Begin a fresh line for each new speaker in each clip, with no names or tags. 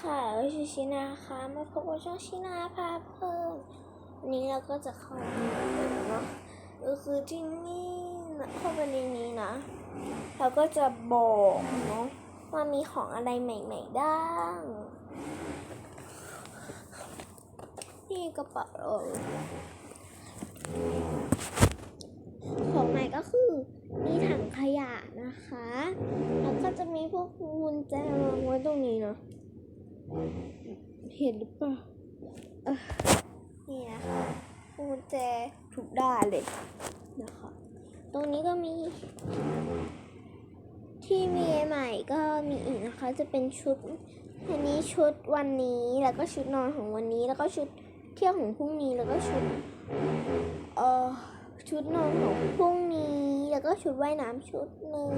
ค่ะชื่อชินาค่ะมาพบกับช่องชินาพาเพิ่มวันนี้เราก็จะเข้าเนาะก็คือที่นี่นะเข้าไปในนี้นะ เราก็จะบอกเนาะว่ามีของอะไรใหม่ๆบ้างนี่กระเป๋าเราของใหม่ก็คือมีถังขยะนะคะ แล้วก็จะมีพวกกุญแจวางไว้ตรงนี้เนาะ เห็นหรือเปล่าเนี่นะคะกุญแจทุกด้านเลยนะคะ ตรงนี้ก็มี ที่มีใหม่ก็มีอีกนะคะ จะเป็นชุด อันนี้ชุดวันนี้แล้วก็ชุดนอนของวันนี้แล้วก็ชุดเที่ยวของพรุ่งนี้แล้วก็ชุดเอ่อชุดนอนของพรุ่งนี้ แล้วก็ชุดว่ายน้ำชุดหนึ่ง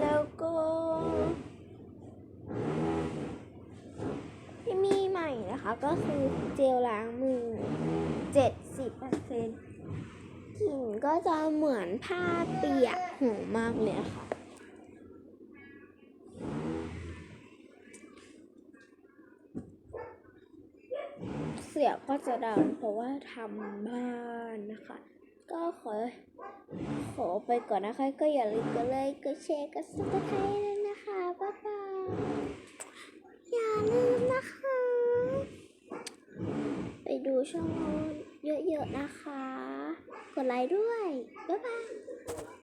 แล้วก็ที่ มีใหม่นะคะ ก็คือเจลล้างมือ 70เปอร์เซ็นกลิ่นก็จะเหมือนผ้าเปียกหอมากเลยค่ะเสียงก็จะดังเพราะว่าทำบ้านนะคะ ก็ขอ ขอไปก่อนนะคะ ก็อย่าลืมกดไลค์กดแชร์กดซับสไครต์ด้วยนะคะ บ๊ายบายาลืมนะคะ ไป ดูช่องเยอะๆนะคะ กดไลค์ด้วย บ๊ายบาย